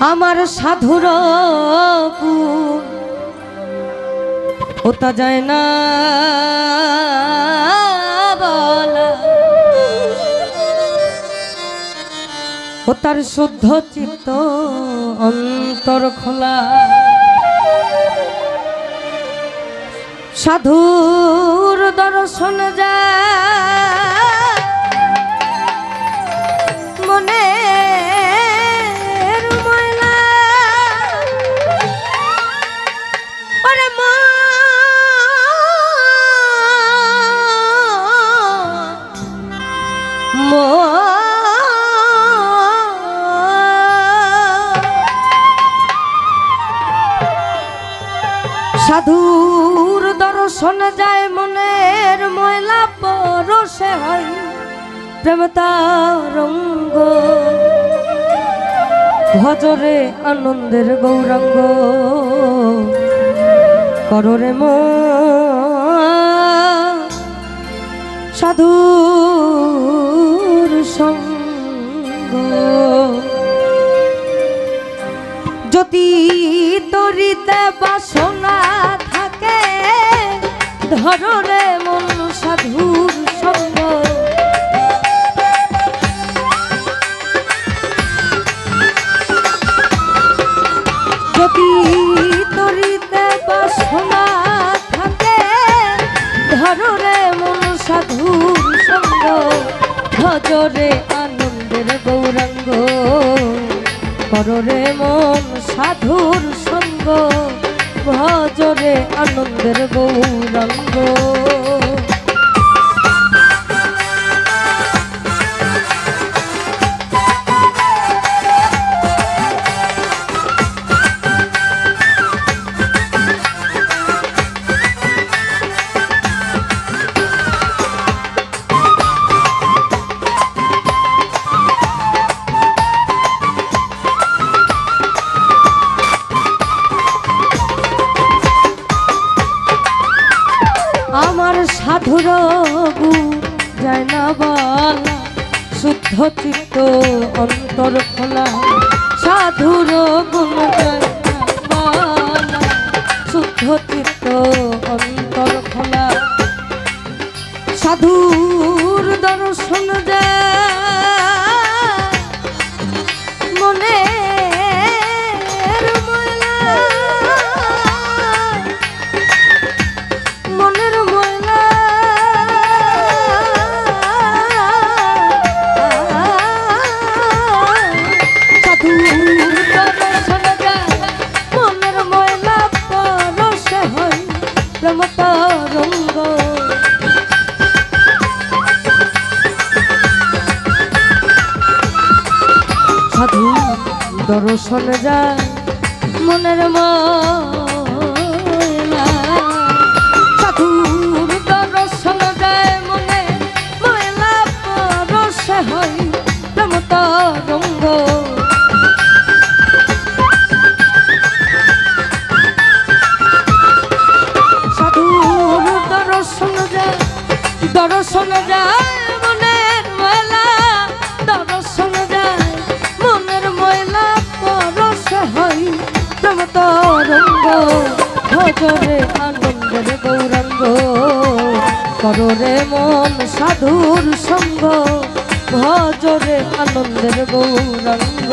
আমার সাধুর ওটা যায় না বলা। ও তার শুদ্ধ চিত্ত অন্তর খোলা। সাধুর দর্শন যা সাধুর দর্শন যায় মনের ময়লা পরশে হয়। প্রেম রঙ্গ ভজরে আনন্দের গৌরাঙ্গ। কররে মো। সাধুর সঙ্গ। যদি তরিতে বাসনা ধররে মন সাধুর সঙ্গ যদি তরিতে বাসনা থাকে ধররে মন সাধুর সঙ্গ ভজরে আনন্দের গৌরাঙ্গ কররে মন সাধুর সঙ্গ। ভজরে আনন্দের গৌরাঙ্গ। শুদ্ধ চিত্ত অন্তর খোলা। সাধুর শুদ্ধ চিত্ত অন্তর খোলা। সাধুর দর্শন যায়। দর্শন যায় মনের সাধুর দর্শন যায় মনে ময়লা পরশে দর্শন যায় মনের ময়লা। দর্শন হয় প্রেম তরঙ্গ ভজরে আনন্দের গৌরাঙ্গ। কররে মন সাধুর সঙ্গ ভজরে আনন্দের গৌরাঙ্গ।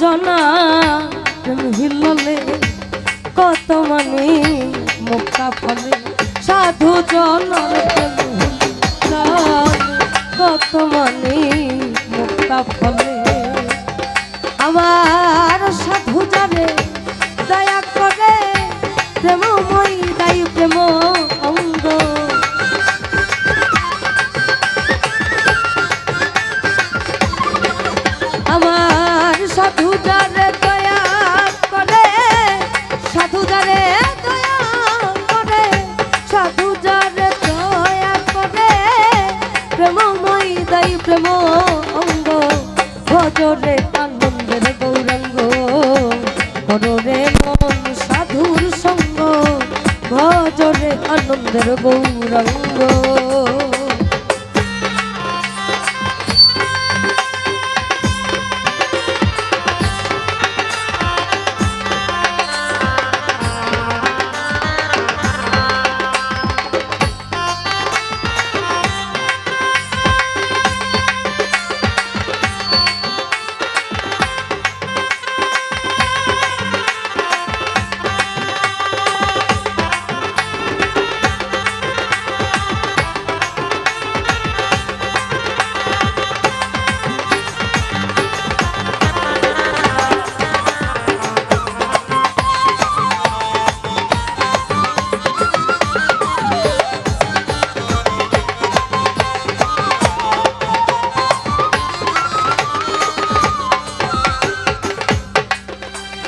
জনা প্রেম হিললে কত মানে মুক্তা ফলে? সাধু জনার প্রেম কত মানে মুক্তা ফলে? আমার সাধু যাবে দয়া কর প্রেমময় দাই প্রেম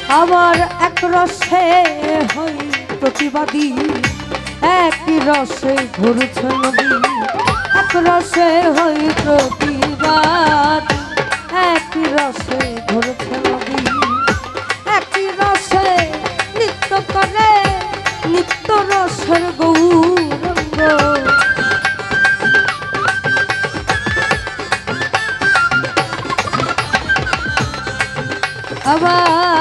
আবার এক রসে হই প্রতিবাদী। এক রসে ঘুরছে নদী, এক রসে হই প্রতিবাদ। এক রসে ঘুরছে নদী, এক রসে নৃত্য করে নিত্য রসের গৌরঙ্গ আবার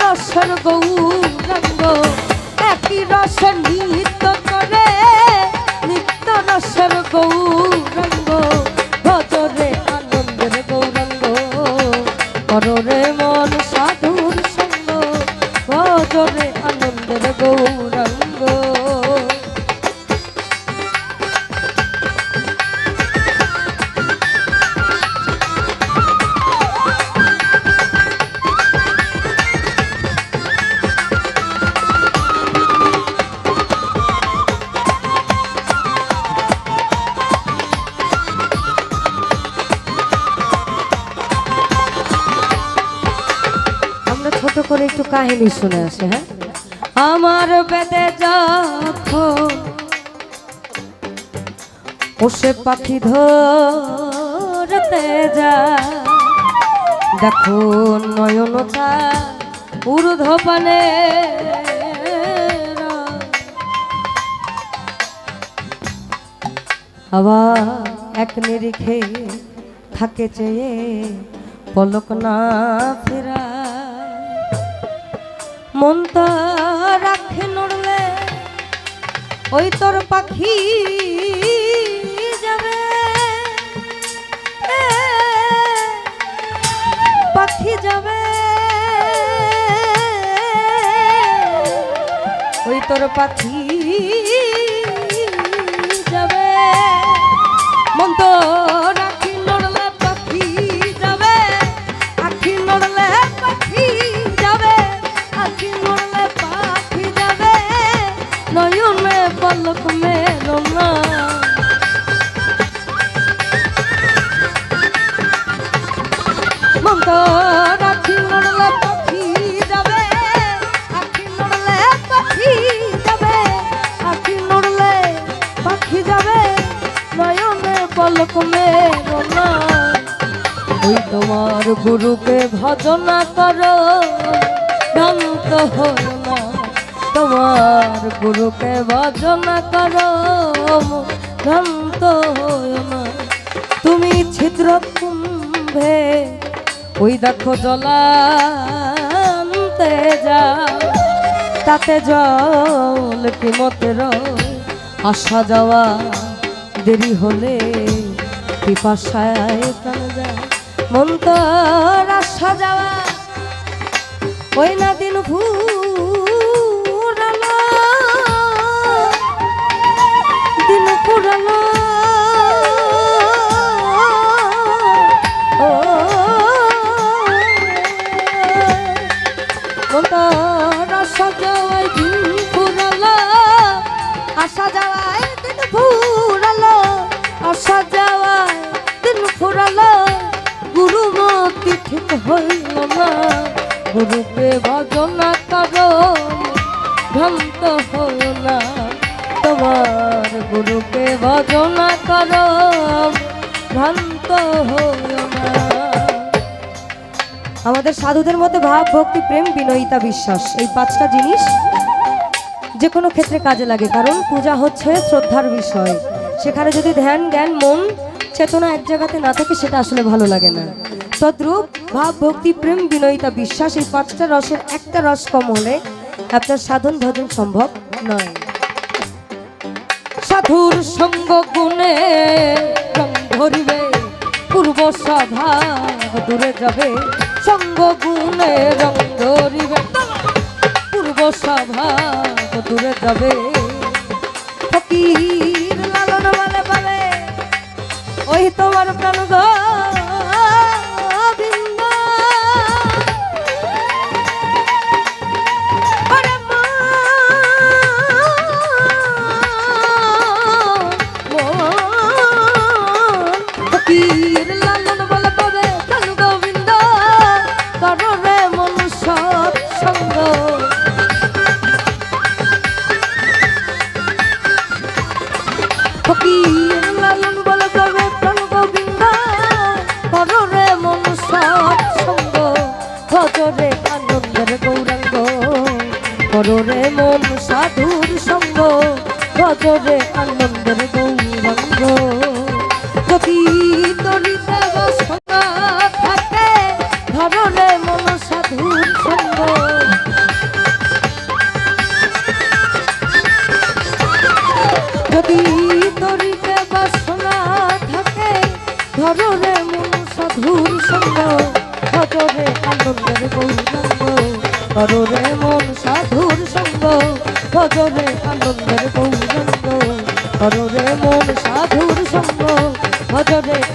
রসের গৌরঙ্গ, একই রস নৃত্য করে। নিত্য রসের গৌরঙ্গ, ভজরে আনন্দের গৌরঙ্গ। কররে মন সাধুর সঙ্গ, ভজরে আনন্দের গৌরঙ্গ। কাহিনী শুনে আসি হ্যাঁ? আমার বেদে যখন পোষে পাখি ধরতে যা দেখো নয়নতা ঊর্ধ্বপানে আবার এক নিরিখে থাকে চেয়ে পলক না ফেরা মন তো রাখে নড়লে ওই তোর পাখি যাবে। পাখি যাবে। ওই তোর পাখি যাবে। মন তো ওই তোমার গুরুকে ভজনা করো। ভ্রান্ত হো না। তোমার গুরুকে ভজনা করো। ভ্রান্ত হো না। তুমি ছিদ্র কুম্ভে ওই দেখো জলান্তে যা তাতে জল কি মতের আসা যাওয়া দেরি হলে পিপাসায় প্রাণ যায় মন তো রাস্তা যাওয়া। ওই না দিন ফুরালো দিন ফুরালো গুরুকে ভজনা করো ভ্রান্ত হইল না। তোমার গুরুকে ভজনা করো ভ্রান্ত হইল না। আমাদের সাধুদের মধ্যে ভাব, ভক্তি, প্রেম, বিনয়িতা, বিশ্বাস, এই পাঁচটা জিনিস যে কোনো ক্ষেত্রে কাজে লাগে। কারণ পূজা হচ্ছে শ্রদ্ধার বিষয়। সেখানে যদি ধ্যান, জ্ঞান, মন চেতনা এক জায়গাতে না থাকে, সেটা আসলে ভালো লাগে না। তদ্রূপ ভাব, ভক্তি, প্রেম, বিনয়িতা, বিশ্বাস, এই পাঁচটা রসের একটা রস কম হলে আপনার সাধন ভজন সম্ভব নয়। সাধুর সঙ্গ গুণে ধরিবে, পূর্ব সভা দূরে যাবে। সঙ্গ গুণে রং ধরিবে, পূর্ব সভা দূরে যাবে। ফকির লালন বলে বলে ওই তোমার প্রাণ গোবিন্দ ওরে করো রে মন সাধুর সঙ্গ ভজরে আনন্দের ভজরে